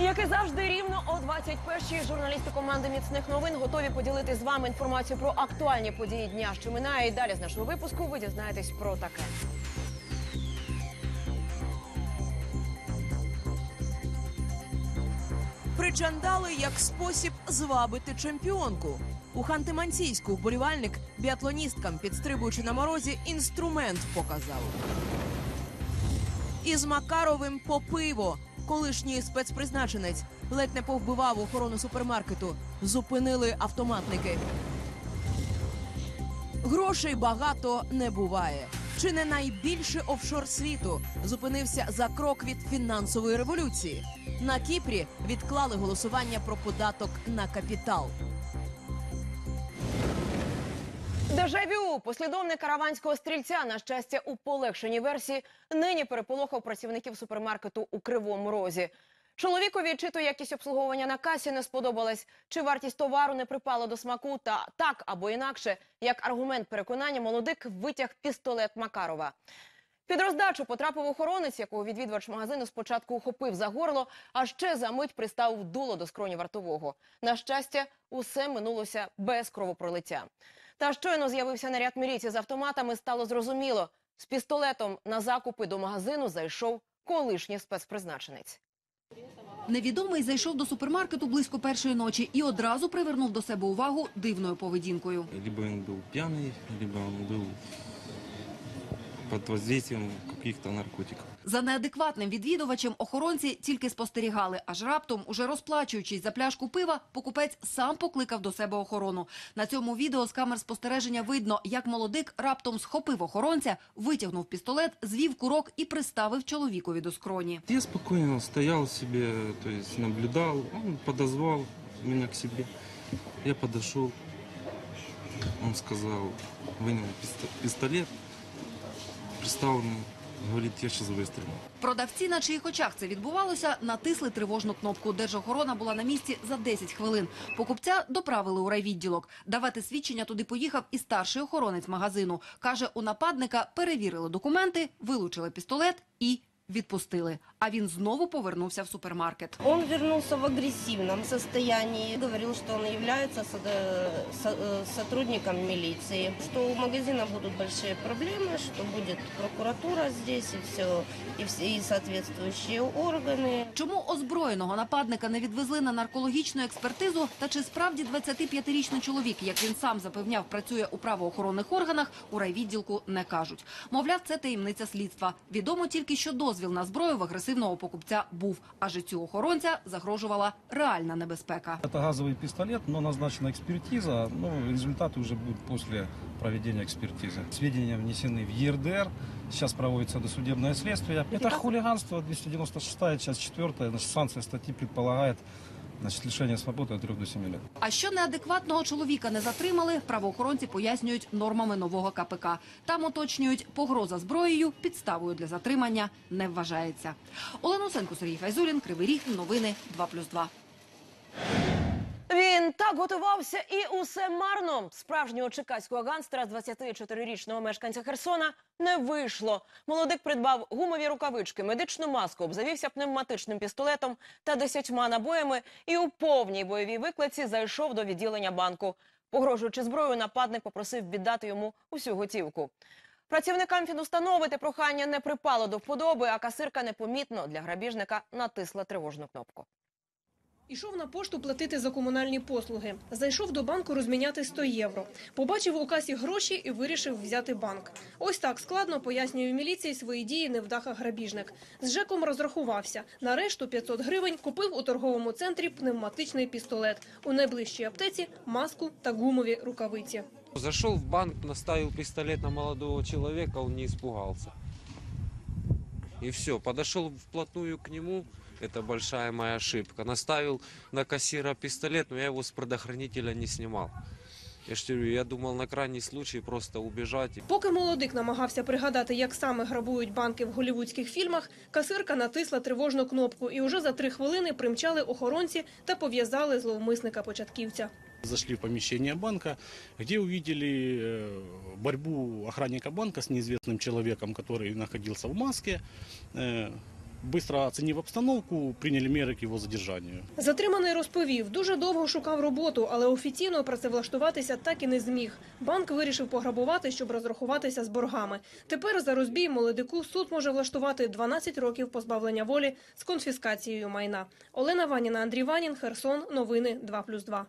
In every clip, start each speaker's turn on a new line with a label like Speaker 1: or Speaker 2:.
Speaker 1: Як і завжди, рівно о 21-й журналісти команди міцних новин готові поділити з вами інформацію про актуальні події дня, що минає. І далі з нашого випуску ви дізнаєтесь про таке.
Speaker 2: Причандали як спосіб звабити чемпіонку. У Ханти-Мансійську вболівальник біатлоністкам, підстрибуючи на морозі, інструмент показав. Із Макаровим по пиво. Колишній спецпризначенець ледь не повбивав охорону супермаркету. Зупинили автоматники. Грошей багато не буває. Чи не найбільший офшор світу зупинився за крок від фінансової революції? На Кіпрі відклали голосування про податок на капітал.
Speaker 1: Дежавю послідовник караванського стрільця, на щастя, у полегшеній версії, нині переполохав працівників супермаркету у Кривому Розі. Чоловікові чи то якість обслуговування на касі не сподобалась, чи вартість товару не припала до смаку, та так або інакше, як аргумент переконання, молодик витяг пістолет Макарова. Під роздачу потрапив охоронець, якого відвідувач магазину спочатку ухопив за горло, а ще за мить приставив дуло до скроні вартового. На щастя, усе минулося без кровопролиття. Та щойно з'явився наряд міліції з автоматами, стало зрозуміло. З пістолетом на закупи до магазину зайшов колишній спецпризначенець.
Speaker 3: Невідомий зайшов до супермаркету близько першої ночі і одразу привернув до себе увагу дивною поведінкою.
Speaker 4: Либо он был пьяный, либо он был под воздействием каких-то наркотиков.
Speaker 3: За неадекватним відвідувачем охоронці тільки спостерігали, аж раптом, уже розплачуючись за пляшку пива, покупець сам покликав до себе охорону. На цьому відео з камер спостереження видно, як молодик раптом схопив охоронця, витягнув пістолет, звів курок і приставив чоловікові до скроні.
Speaker 4: Я спокойно стоял себе, то есть наблюдал. Он подозвал меня к себе. Я подошел. Он сказал, вынял писто- пистолет, мне, говорит, я сейчас выстрелю.
Speaker 3: Продавці, на чиїх очах це відбувалося, натисли тривожну кнопку. Держохорона була на місці за 10 хвилин. Покупця доправили у райвідділок. Давати свідчення туди поїхав і старший охоронець магазину. Каже, у нападника перевірили документи, вилучили пістолет і відпустили. А він знову повернувся в супермаркет.
Speaker 5: Он вернулся в агрессивном состоянии, говорил, что он является со- э, со- э, сотрудником милиции, что у магазина будут большие проблемы, что будет прокуратура здесь и все, и, все, и соответствующие органы.
Speaker 3: Чому озброєного нападника не відвезли на наркологічну експертизу? Та чи справді 25-річний чоловік, як він сам запевняв, працює у правоохоронних органах, у райвідділку не кажуть. Мовляв, це таємниця слідства. Відомо тільки, що дозвіл на зброю в агресивного покупця був, а життю охоронця загрожувала реальна небезпека.
Speaker 6: Это газовый пистолет, но назначена экспертиза. Ну, результаты уже будут после проведения экспертизы. Сведения внесены в ЕРДР. Сейчас проводится досудебное следствие. Это хулиганство, 296 часть 4. Значит, санкция статьи предполагает лишення свободи від 3 до 7 років.
Speaker 3: А що неадекватного чоловіка не затримали, правоохоронці пояснюють нормами нового КПК. Там уточнюють, погроза зброєю підставою для затримання не вважається. Олена Усенко, Сергій Файзулін, Кривий Ріг, новини 2+,2.
Speaker 1: Він так готувався і усе марно. Справжнього чекаського ганстера з 24-річного мешканця Херсона не вийшло. Молодик придбав гумові рукавички, медичну маску, обзавівся пневматичним пістолетом та десятьма набоями і у повній бойовій виклиці зайшов до відділення банку. Погрожуючи зброєю, нападник попросив віддати йому усю готівку. Працівникам фінустанови те прохання не припало до вподоби, а касирка непомітно для грабіжника натисла тривожну кнопку.
Speaker 7: Ішов на пошту платити за комунальні послуги. Зайшов до банку розміняти 100 євро. Побачив у касі гроші і вирішив взяти банк. Ось так складно пояснює міліції свої дії невдаха грабіжник. З ЖЕКом розрахувався. На решту 500 гривень купив у торговому центрі пневматичний пістолет. У найближчій аптеці маску та гумові рукавиці.
Speaker 8: Зашел в банк, наставил пистолет на молодого человека, он не испугался. И все, подошел вплотную к нему, это большая моя ошибка. Наставил на кассира пистолет, но я его с предохранителя не снимал. Я ж говорю, я думал на крайний случай просто убежать.
Speaker 7: Поки молодик намагався пригадати, як саме грабують банки в голівудських фільмах, касирка натисла тривожну кнопку, і уже за три хвилини примчали охоронці та пов'язали зловмисника-початківця.
Speaker 9: Зашли в помещение банка, где увидели э, борьбу охранника банка с неизвестным человеком, который находился в маске. Э, быстро оценив обстановку, приняли меры к его задержанию.
Speaker 7: Затриманий розповів, дуже довго шукав роботу, але офіційно працевлаштуватися так і не зміг. Банк вирішив пограбувати, щоб розрахуватися з боргами. Тепер за розбій молодику суд може влаштувати 12 років позбавлення волі з конфіскацією майна. Олена Ваніна, Андрій Ванін, Херсон. Новини 2+,2.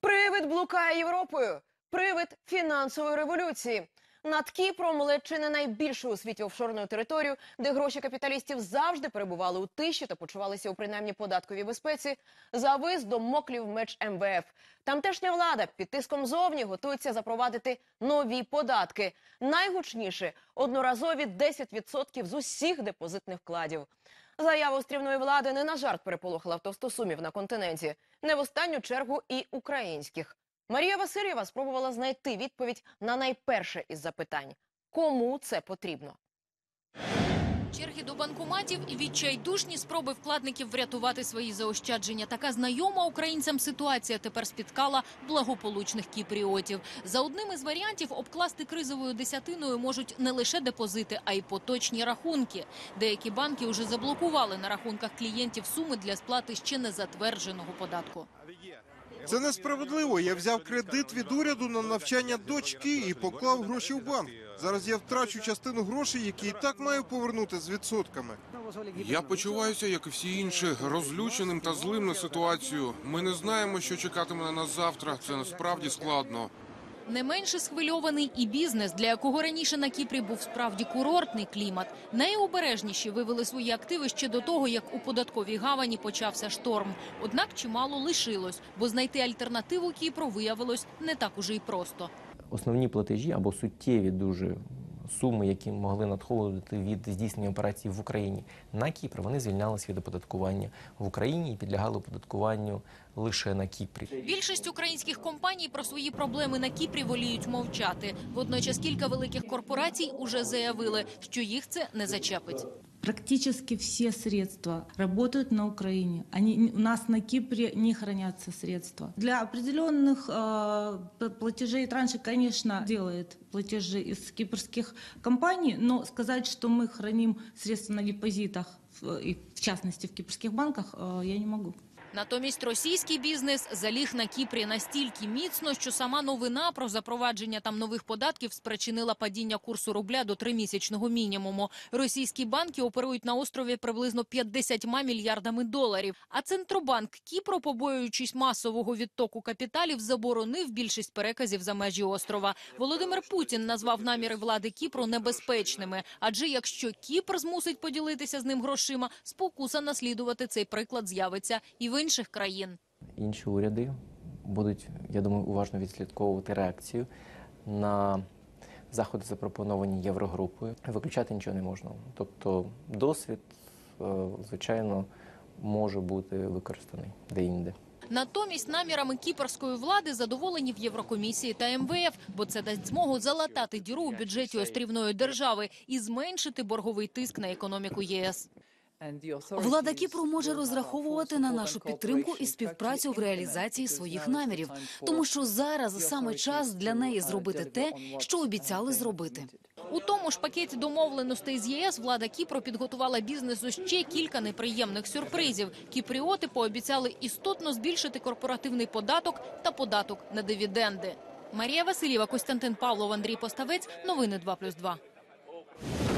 Speaker 1: Привид блукає Європою. Привид фінансової революції. Над Кіпром ледь найбільшу у світі офшорною територію, де гроші капіталістів завжди перебували у тиші та почувалися у принаймні податковій безпеці, завис до моклів меч МВФ. Тамтешня влада під тиском зовні готується запровадити нові податки. Найгучніше одноразові 10% з усіх депозитних вкладів. Заява острівної влади не на жарт переполохала товстосумів на континенті, не в останню чергу і українських. Марія Васильєва спробувала знайти відповідь на найперше із запитань: кому це потрібно?
Speaker 10: Черги до банкоматів і відчайдушні спроби вкладників врятувати свої заощадження. Така знайома українцям ситуація тепер спіткала благополучних кіпріотів. За одним із варіантів обкласти кризовою десятиною можуть не лише депозити, а й поточні рахунки. Деякі банки вже заблокували на рахунках клієнтів суми для сплати ще не затвердженого податку.
Speaker 11: Це несправедливо. Я взяв кредит від уряду на навчання дочки і поклав гроші в банк. Зараз я втрачу частину грошей, які і так маю повернути з відсотками.
Speaker 12: Я почуваюся, як і всі інші, розлюченим та злим на ситуацію. Ми не знаємо, що чекатиме на нас завтра. Це насправді складно.
Speaker 10: Не менше схвильований і бізнес, для якого раніше на Кіпрі був справді курортний клімат. Найобережніші вивели свої активи ще до того, як у податковій гавані почався шторм. Однак чимало лишилось, бо знайти альтернативу Кіпру виявилось не так уже й просто.
Speaker 13: Основні платежі або суттєві дуже суми, які могли надходити від здійснення операцій в Україні на Кіпр, вони звільнялися від оподаткування в Україні і підлягали оподаткуванню лише на Кіпрі.
Speaker 10: Більшість українських компаній про свої проблеми на Кіпрі воліють мовчати. Водночас кілька великих корпорацій уже заявили, що їх це не зачепить.
Speaker 14: Практически все средства работают на Украине. Они, у нас на Кипре не хранятся средства. Для определенных э, платежей транши, конечно, делает платежи из кипрских компаний, но сказать, что мы храним средства на депозитах, и в частности в кипрских банках, э, я не могу.
Speaker 10: Натомість російський бізнес заліг на Кіпрі настільки міцно, що сама новина про запровадження там нових податків спричинила падіння курсу рубля до тримісячного мінімуму. Російські банки оперують на острові приблизно 50 мільярдами доларів. А центробанк Кіпру, побоюючись масового відтоку капіталів, заборонив більшість переказів за межі острова. Володимир Путін назвав наміри влади Кіпру небезпечними. Адже якщо Кіпр змусить поділитися з ним грошима, спокуса наслідувати цей приклад з'явиться і в інших країн.
Speaker 13: Інші уряди будуть, я думаю, уважно відслідковувати реакцію на заходи, запропоновані Єврогрупою. Виключати нічого не можна. Тобто досвід, е, звичайно, може бути використаний де-інде.
Speaker 10: Натомість намірами кіпрської влади задоволені в Єврокомісії та МВФ, бо це дасть змогу залатати діру у бюджеті острівної держави і зменшити борговий тиск на економіку ЄС.
Speaker 15: Влада Кіпру може розраховувати на нашу підтримку і співпрацю в реалізації своїх намірів, тому що зараз саме час для неї зробити те, що обіцяли зробити.
Speaker 10: У тому ж пакеті домовленостей з ЄС влада Кіпру підготувала бізнесу ще кілька неприємних сюрпризів. Кіпріоти пообіцяли істотно збільшити корпоративний податок та податок на дивіденди. Марія Васильєва, Костянтин Павлов, Андрій Поставець. Новини 2+,2.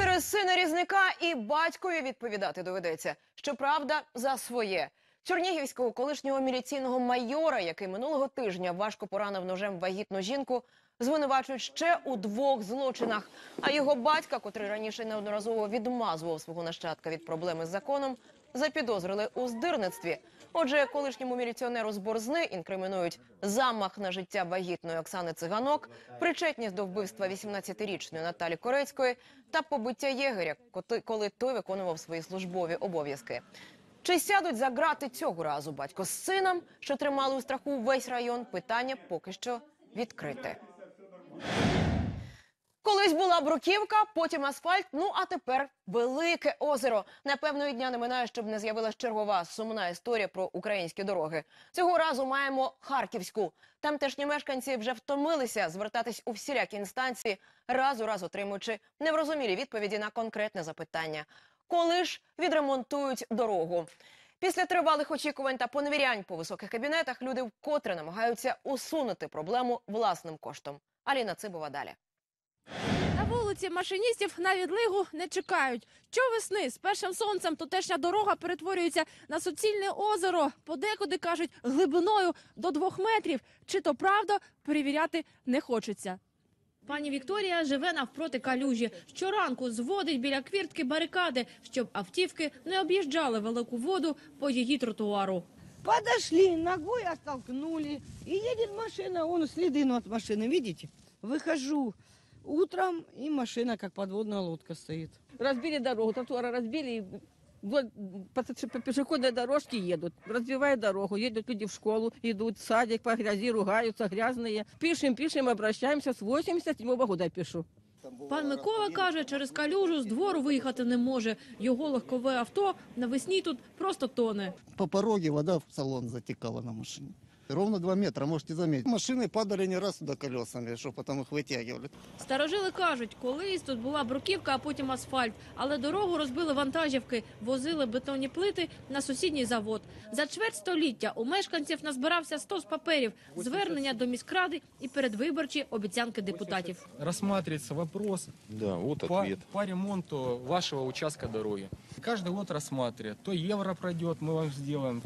Speaker 1: Через сина різника і батькові відповідати доведеться. Щоправда, за своє. Чернігівського колишнього міліційного майора, який минулого тижня важко поранив ножем вагітну жінку, звинувачують ще у двох злочинах. А його батька, котрий раніше неодноразово відмазував свого нащадка від проблеми з законом, запідозрили у здирництві. Отже, колишньому міліціонеру з Борзни інкримінують замах на життя вагітної Оксани Циганок, причетність до вбивства 18-річної Наталі Корецької та побиття єгеря, коли той виконував свої службові обов'язки. Чи сядуть за грати цього разу батько з сином, що тримали у страху весь район? Питання поки що відкрите. Колись була бруківка, потім асфальт. Ну а тепер велике озеро. Напевно, і дня не минає, щоб не з'явилась чергова сумна історія про українські дороги. Цього разу маємо Харківську. Тамтешні мешканці вже втомилися звертатись у всілякі інстанції, раз у раз отримуючи неврозумілі відповіді на конкретне запитання. Коли ж відремонтують дорогу? Після тривалих очікувань та поневірянь по високих кабінетах люди вкотре намагаються усунути проблему власним коштом. Аліна Цибова далі.
Speaker 16: На вулиці машиністів на відлигу не чекають. Щовесни з першим сонцем тутешня дорога перетворюється на суцільне озеро. Подекуди кажуть глибиною до двох метрів. Чи то правда перевіряти не хочеться. Пані Вікторія живе навпроти калюжі. Щоранку зводить біля квіртки барикади, щоб автівки не об'їжджали велику воду по її тротуару.
Speaker 17: Подошли, ногой оттолкнули. И едет машина, вон следы ну, от машины, видите? Выхожу Утром, и машина, как подводная лодка, стоит. Разбили дорогу, тротуары разбили, и вот по, по пешеходной дорожке едут, разбивают дорогу, едут люди в школу, идут в садик по грязи, ругаются, грязные. Пишем, пишем, обращаемся, с 87 года пишу.
Speaker 16: Пан Микола каже, через калюжу з двору виїхати не може. Його легкове авто навесні тут просто тоне.
Speaker 18: По пороге вода в салон затекала на машине. Ровно 2 метра, можете заметить. Машины падали не раз туда колесами, что потом их вытягивали.
Speaker 16: Старожили кажуть, колись тут була бруківка, а потім асфальт. Але дорогу розбили вантажівки, возили бетонні плити на сусідній завод. За чверть століття у мешканців назбирався 100 з паперів, звернення до міськради і передвиборчі обіцянки депутатів.
Speaker 19: рассматривается вопрос
Speaker 20: Да, вот
Speaker 19: по,
Speaker 20: ответ.
Speaker 19: по ремонту вашего участка дороги. Каждый год рассматривает. То евро пройдет, мы вам сделаем.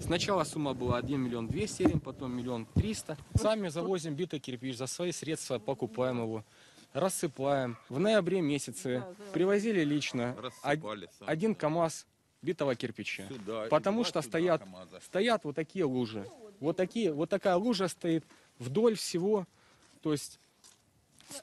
Speaker 19: Сначала сумма была 1 миллион 200, потом миллион 300. Сами завозим битый кирпич, за свои средства покупаем его, рассыпаем. В ноябре месяце привозили лично
Speaker 20: Рассыпали
Speaker 19: один КАМАЗ битого кирпича.
Speaker 20: Сюда,
Speaker 19: Потому что стоят,
Speaker 20: КамАЗа.
Speaker 19: стоят вот такие лужи. Вот, такие, вот такая лужа стоит вдоль всего. То есть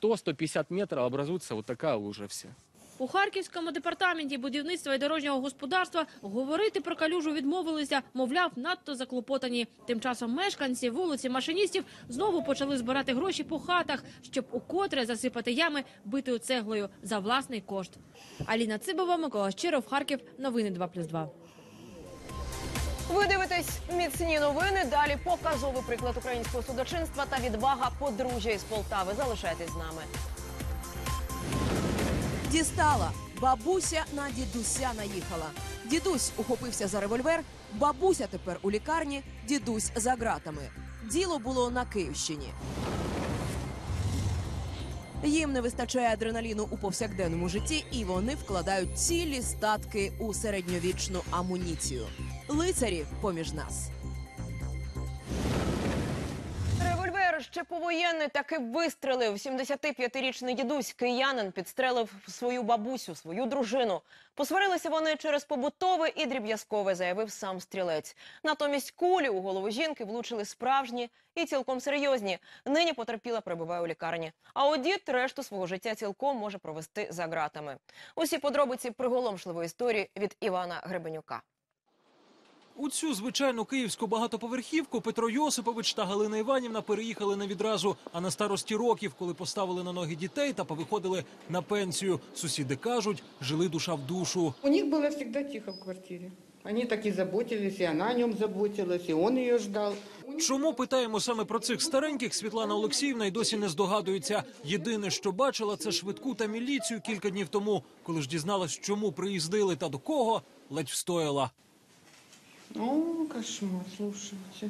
Speaker 19: 100-150 метров образуется вот такая лужа вся.
Speaker 16: У Харківському департаменті будівництва і дорожнього господарства говорити про калюжу відмовилися, мовляв, надто заклопотані. Тим часом мешканці вулиці машиністів знову почали збирати гроші по хатах, щоб укотре засипати ями битою цеглою за власний кошт. Аліна Цибова, Микола Щиров, Харків. Новини 2+,2.
Speaker 1: Ви дивитесь міцні новини. Далі показовий приклад українського судочинства та відвага подружжя із Полтави. Залишайтесь з нами.
Speaker 2: Дістала. Бабуся на дідуся наїхала. Дідусь ухопився за револьвер. Бабуся тепер у лікарні. Дідусь за ґратами. Діло було на Київщині. Їм не вистачає адреналіну у повсякденному житті, і вони вкладають цілі статки у середньовічну амуніцію. Лицарі поміж нас.
Speaker 1: Ще повоєнний таки вистрелив. 75-річний дідусь киянин підстрелив свою бабусю, свою дружину. Посварилися вони через побутове і дріб'язкове, заявив сам стрілець. Натомість кулі у голову жінки влучили справжні і цілком серйозні. Нині потерпіла перебуває у лікарні. А от дід решту свого життя цілком може провести за ґратами. Усі подробиці приголомшливої історії від Івана Гребенюка.
Speaker 21: У цю звичайну київську багатоповерхівку Петро Йосипович та Галина Іванівна переїхали не відразу, а на старості років, коли поставили на ноги дітей та повиходили на пенсію. Сусіди кажуть, жили душа в душу.
Speaker 22: У них было всегда тихо в квартире. Они так и заботились, и она о нем заботилась, и он ее ждал.
Speaker 21: Чому питаємо саме про цих стареньких? Світлана Олексіївна й досі не здогадується. Єдине, що бачила, це швидку та міліцію кілька днів тому. Коли ж дізналась, чому приїздили та до кого, ледь встояла.
Speaker 22: О, кошмар, слушайте.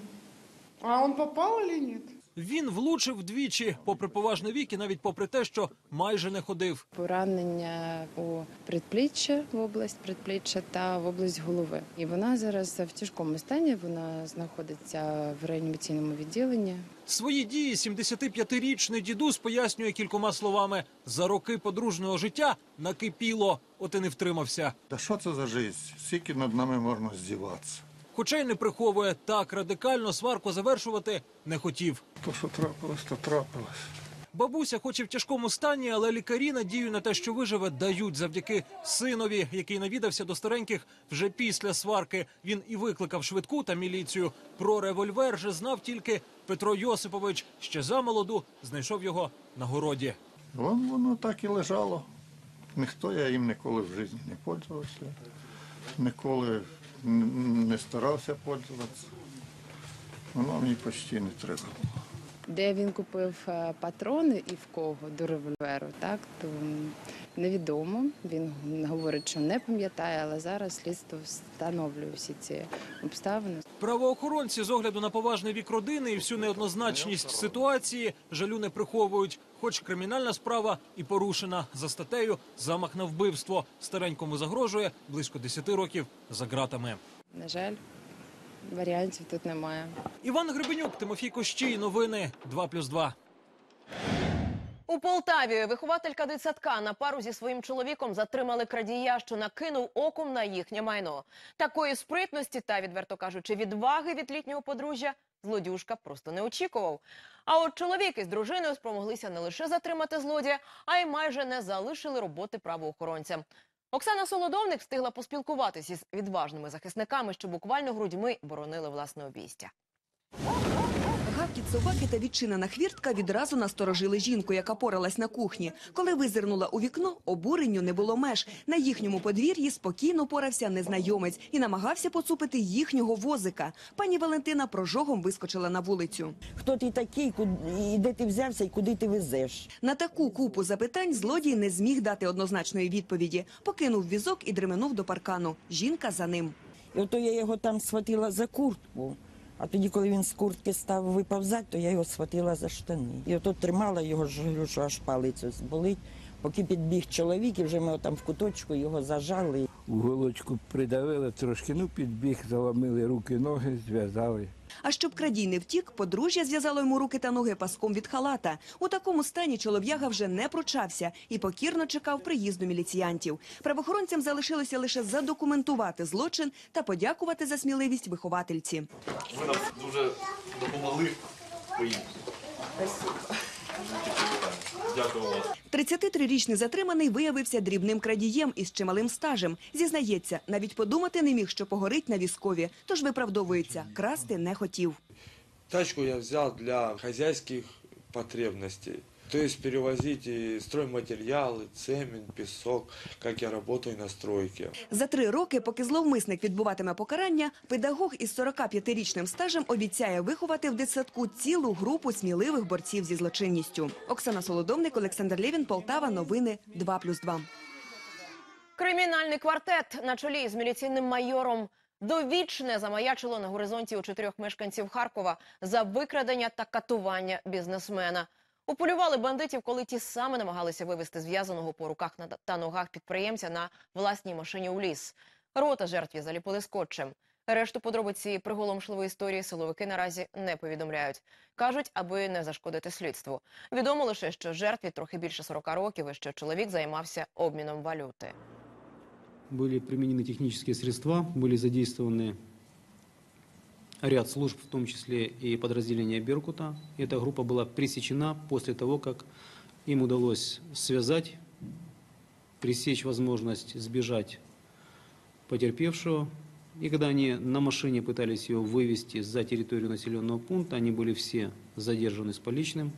Speaker 22: А он попал или нет?
Speaker 21: Він влучив двічі, попри поважний вік і навіть попри те, що майже не ходив.
Speaker 23: Поранення у предпліччя в область предпліччя та в область голови. І вона зараз в тяжкому стані. Вона знаходиться в реанімаційному відділенні.
Speaker 21: Свої дії 75-річний дідусь пояснює кількома словами: за роки подружнього життя накипіло, от і не втримався.
Speaker 24: Та що це за життя? Скільки над нами можна здіватися?
Speaker 21: Хоча й не приховує так радикально сварку завершувати не хотів.
Speaker 24: То, що трапилось, то трапилось.
Speaker 21: Бабуся, хоч і в тяжкому стані, але лікарі надію на те, що виживе, дають завдяки синові, який навідався до стареньких вже після сварки. Він і викликав швидку та міліцію. Про револьвер же знав тільки Петро Йосипович. Ще замолоду знайшов його на городі.
Speaker 24: Вон воно так і лежало. Ніхто я їм ніколи в житті не пользувався, ніколи не старався пользуватися. Воно мені почти не треба.
Speaker 23: Де він купив е, патрони і в кого до револьверу, так то невідомо. Він говорить, що не пам'ятає, але зараз слідство встановлює всі ці обставини.
Speaker 21: Правоохоронці з огляду на поважний вік родини і всю неоднозначність ситуації жалю не приховують. Хоч кримінальна справа і порушена за статтею замах на вбивство. Старенькому загрожує близько 10 років за ґратами.
Speaker 23: На жаль, варіантів тут немає.
Speaker 21: Іван Гребенюк, Тимофій Кощій. Новини 2+,2.
Speaker 1: У Полтаві вихователька дитсадка на пару зі своїм чоловіком затримали крадія, що накинув оком на їхнє майно. Такої спритності та, відверто кажучи, відваги від літнього подружжя злодюжка просто не очікував. А от чоловік із дружиною спромоглися не лише затримати злодія, а й майже не залишили роботи правоохоронцям. Оксана Солодовник встигла поспілкуватися із відважними захисниками, що буквально грудьми боронили власне обійстя.
Speaker 25: Гавкіт собаки та відчинена хвіртка відразу насторожили жінку, яка поралась на кухні. Коли визирнула у вікно, обуренню не було меж. На їхньому подвір'ї спокійно порався незнайомець і намагався поцупити їхнього возика. Пані Валентина прожогом вискочила на вулицю.
Speaker 26: Хто ти такий, і де ти взявся і куди ти везеш?
Speaker 25: На таку купу запитань злодій не зміг дати однозначної відповіді. Покинув візок і дременув до паркану. Жінка за ним.
Speaker 26: І ото я його там схватила за куртку. А тоді, коли він з куртки став виповзати, то я його схватила за штани. І отут тримала його, ж, що аж палицю зболить. болить. Поки підбіг чоловік, і вже ми там в куточку його зажали.
Speaker 27: Уголочку придавили трошки, ну підбіг, заламили руки, ноги, зв'язали.
Speaker 25: А щоб крадій не втік, подружжя зв'язало йому руки та ноги паском від халата. У такому стані чолов'яга вже не пручався і покірно чекав приїзду міліціянтів. Правоохоронцям залишилося лише задокументувати злочин та подякувати за сміливість виховательці.
Speaker 28: Ви нам дуже допомогли. Дякую вам.
Speaker 25: 33-річний затриманий виявився дрібним крадієм із чималим стажем. Зізнається, навіть подумати не міг, що погорить на військові. Тож виправдовується, красти не хотів.
Speaker 29: Тачку я взяв для хазяйських потребностей. То есть перевозить и стройматериалы, цемень, песок, как я работаю на стройке.
Speaker 25: За три роки, поки зловмисник відбуватиме покарання, педагог із 45-річним стажем обіцяє виховати в дитсадку цілу групу сміливих борців зі злочинністю. Оксана Солодовник, Олександр Лєвін, Полтава. Новини 2+,2.
Speaker 1: Кримінальний квартет на чолі з міліційним майором довічне замаячило на горизонті у чотирьох мешканців Харкова за викрадення та катування бізнесмена. Уполювали бандитів, коли ті саме намагалися вивезти зв'язаного по руках на- та ногах підприємця на власній машині у ліс. Рота жертві заліпили скотчем. Решту подробиць цієї приголомшливої історії силовики наразі не повідомляють. Кажуть, аби не зашкодити слідству. Відомо лише, що жертві трохи більше 40 років і що чоловік займався обміном валюти.
Speaker 30: Были применены технические средства, были задействованы ряд служб, в том числе и подразделения «Беркута». Эта группа была пресечена после того, как им удалось связать, пресечь возможность сбежать потерпевшего. И когда они на машине пытались ее вывести за территорию населенного пункта, они были все задержаны с поличным.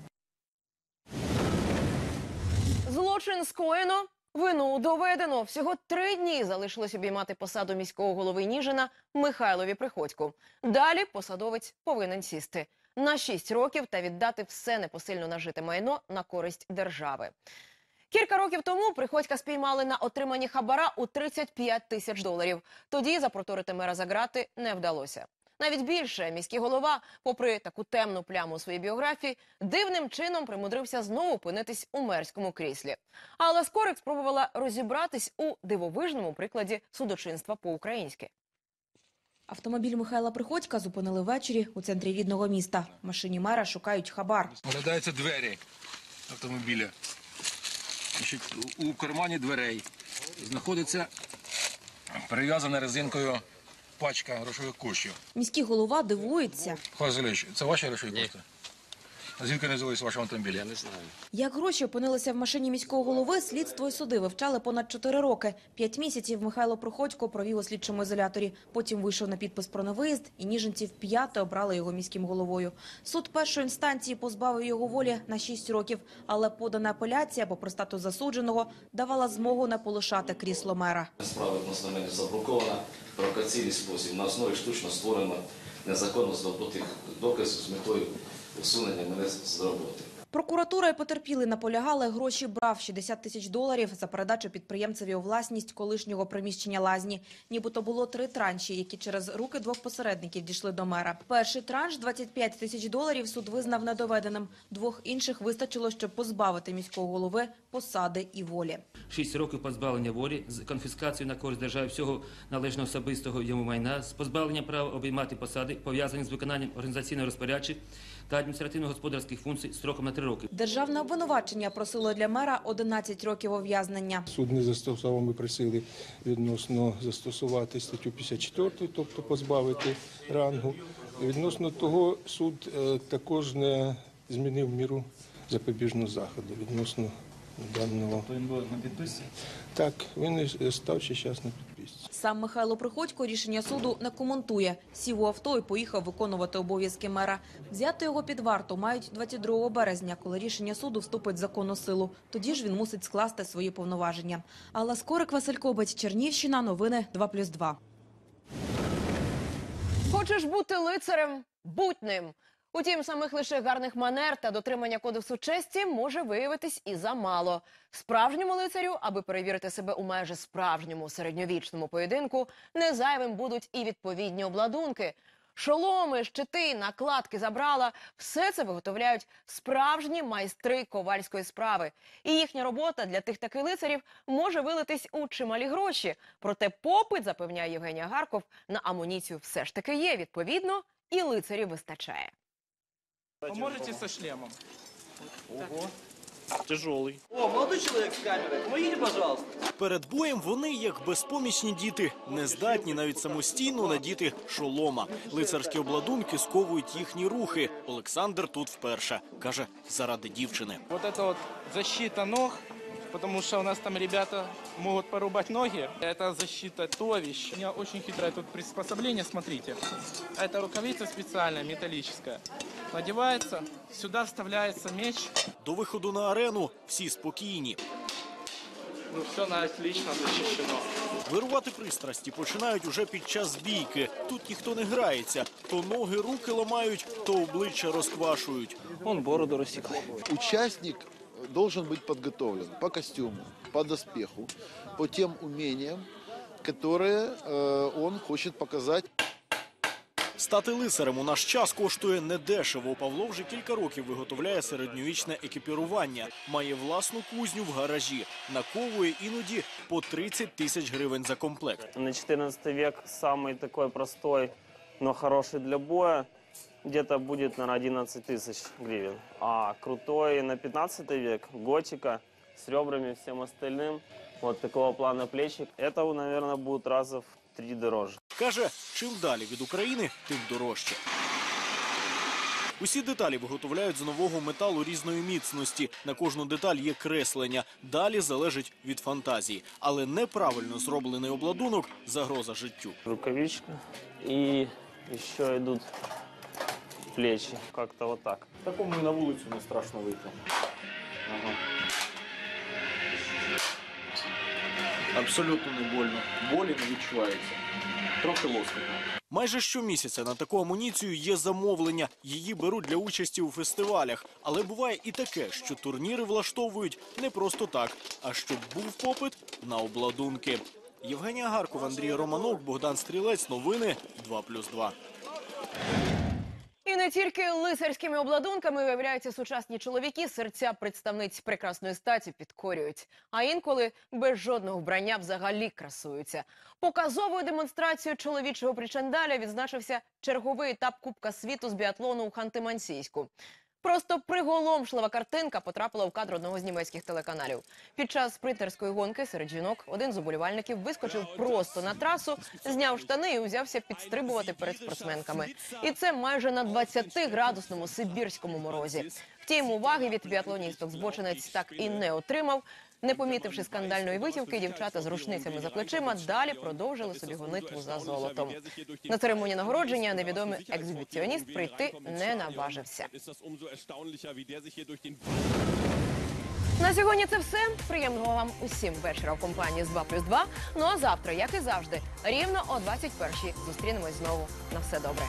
Speaker 1: Злочин скоєно, вину доведено. Всього три дні залишилось обіймати посаду міського голови Ніжина Михайлові Приходьку. Далі посадовець повинен сісти на шість років та віддати все непосильно нажите майно на користь держави. Кілька років тому приходька спіймали на отриманні хабара у 35 тисяч доларів. Тоді запроторити мера за грати не вдалося. Навіть більше міський голова, попри таку темну пляму у своїй біографії, дивним чином примудрився знову опинитись у мерському кріслі. Але Скорик спробувала розібратись у дивовижному прикладі судочинства по-українськи.
Speaker 31: Автомобіль Михайла Приходька зупинили ввечері у центрі рідного міста. В Машині мера шукають хабар.
Speaker 32: Оглядаються двері автомобіля. У у кармані дверей знаходиться перев'язана резинкою пачка грошових коштів.
Speaker 31: Міський голова дивується.
Speaker 32: Михайло це ваші грошові кошти? Звідки не взялись в вашому автомобілі? Я не знаю.
Speaker 25: Як гроші опинилися в машині міського голови, слідство і суди вивчали понад 4 роки. П'ять місяців Михайло Проходько провів у слідчому ізоляторі. Потім вийшов на підпис про невиїзд, і ніженців п'яте обрали його міським головою. Суд першої інстанції позбавив його волі на 6 років, але подана апеляція, бо про статус засудженого, давала змогу не полишати крісло мера.
Speaker 33: Справа відносно мене забрукована провокаційний спосіб на основі штучно створено незаконно здобутих доказів з метою усунення мене з роботи.
Speaker 25: Прокуратура і потерпіли наполягали, гроші брав 60 тисяч доларів за передачу підприємцеві у власність колишнього приміщення лазні. Нібито було три транші, які через руки двох посередників дійшли до мера. Перший транш – 25 тисяч доларів суд визнав недоведеним. Двох інших вистачило, щоб позбавити міського голови посади і волі.
Speaker 34: Шість років позбавлення волі з конфіскацією на користь держави всього належного особистого йому майна, з позбавленням права обіймати посади, пов'язані з виконанням організаційного розпорядчень та адміністративно-господарських функцій строком на три роки.
Speaker 25: Державне обвинувачення просило для мера 11 років ув'язнення.
Speaker 35: Суд не застосував, ми просили відносно застосувати статтю 54, тобто позбавити рангу. Відносно того, суд е, також не змінив міру запобіжного заходу відносно даного.
Speaker 34: То він був на підписці?
Speaker 35: Так, він і став ще зараз на підписці.
Speaker 25: Сам Михайло Приходько рішення суду не коментує. Сів у авто і поїхав виконувати обов'язки мера. Взяти його під варту мають 22 березня, коли рішення суду вступить в законну силу. Тоді ж він мусить скласти свої повноваження. Алла Скорик, Василь Кобець, Чернівщина. Новини 2+,2.
Speaker 1: Хочеш бути лицарем? Будь ним. Утім, самих лише гарних манер та дотримання кодексу честі може виявитись і замало. Справжньому лицарю, аби перевірити себе у майже справжньому середньовічному поєдинку, не зайвим будуть і відповідні обладунки. Шоломи, щити, накладки забрала – все це виготовляють справжні майстри ковальської справи. І їхня робота для тих таки лицарів може вилитись у чималі гроші. Проте попит, запевняє Євгенія Гарков, на амуніцію все ж таки є. Відповідно, і лицарів вистачає.
Speaker 36: Поможете со шлемом?
Speaker 37: Ого. Тяжелый.
Speaker 36: О, молодой человек с камерой, помогите, пожалуйста.
Speaker 37: Перед боєм вони, як безпомічні діти, не здатні навіть самостійно надіти шолома. Лицарські обладунки сковують їхні рухи. Олександр тут вперше. Каже, заради дівчини.
Speaker 36: Вот это вот защита ног, потому что у нас там ребята могут порубать ноги. Это защита туловища. У меня очень хитрое тут приспособление, смотрите. Это рукавица специальная, металлическая. Надевается, сюда вставляется меч.
Speaker 37: До виходу на арену всі спокійні.
Speaker 36: Ну, все на отлично защищено.
Speaker 37: Вирувати пристрасті починають уже під час бійки. Тут ніхто не грається. То ноги, руки ламають, то обличчя розквашують.
Speaker 36: Вон бороду рассекли.
Speaker 38: Участник должен быть подготовлен по костюму, по доспеху, по тем умениям, которые э, он хочет показать.
Speaker 37: Стати лицарем у наш час коштує недешево. Павло вже кілька років виготовляє середньовічне екіпірування. Має власну кузню в гаражі. Наковує іноді по 30 тисяч гривень за комплект.
Speaker 39: На 14 век самый такой простой, но хороший для боя, где-то будет, наверное, 11 тысяч гривен. А крутой на 15 век, готика, с ребрами, всем остальным, вот такого плана плечик, это, наверное, будет раза в три дороже.
Speaker 37: Каже, чим далі від України, тим дорожче. Усі деталі виготовляють з нового металу різної міцності. На кожну деталь є креслення. Далі залежить від фантазії. Але неправильно зроблений обладунок загроза життю.
Speaker 39: Рукавичка и еще идут плечи, как-то вот так.
Speaker 37: Такому і на вулицю не страшно вийти. Абсолютно не больно. Болі не відчувається. Трохи лоскотно. Майже щомісяця на таку амуніцію є замовлення. Її беруть для участі у фестивалях. Але буває і таке, що турніри влаштовують не просто так, а щоб був попит на обладунки. Євгенія Гарков, Андрій Романок, Богдан Стрілець. Новини 2+,2.
Speaker 1: Тільки лицарськими обладунками виявляються сучасні чоловіки, серця представниць прекрасної статі підкорюють. А інколи без жодного вбрання взагалі красуються. Показовою демонстрацією чоловічого причандаля відзначився черговий етап Кубка світу з біатлону у Ханти-Мансійську. Просто приголомшлива картинка потрапила в кадр одного з німецьких телеканалів. Під час спринтерської гонки серед жінок один з уболівальників вискочив просто на трасу, зняв штани і узявся підстрибувати перед спортсменками. І це майже на 20-градусному сибірському морозі. Втім, уваги від біатлоністок збочинець так і не отримав. Не помітивши скандальної витівки, дівчата з рушницями за плечима далі продовжили собі гонитву за золотом. На церемонії нагородження невідомий екзибіціоніст прийти не наважився. На сьогодні це все. Приємного вам усім вечора в компанії з 2 плюс 2. Ну а завтра, як і завжди, рівно о 21-й зустрінемось знову. На все добре.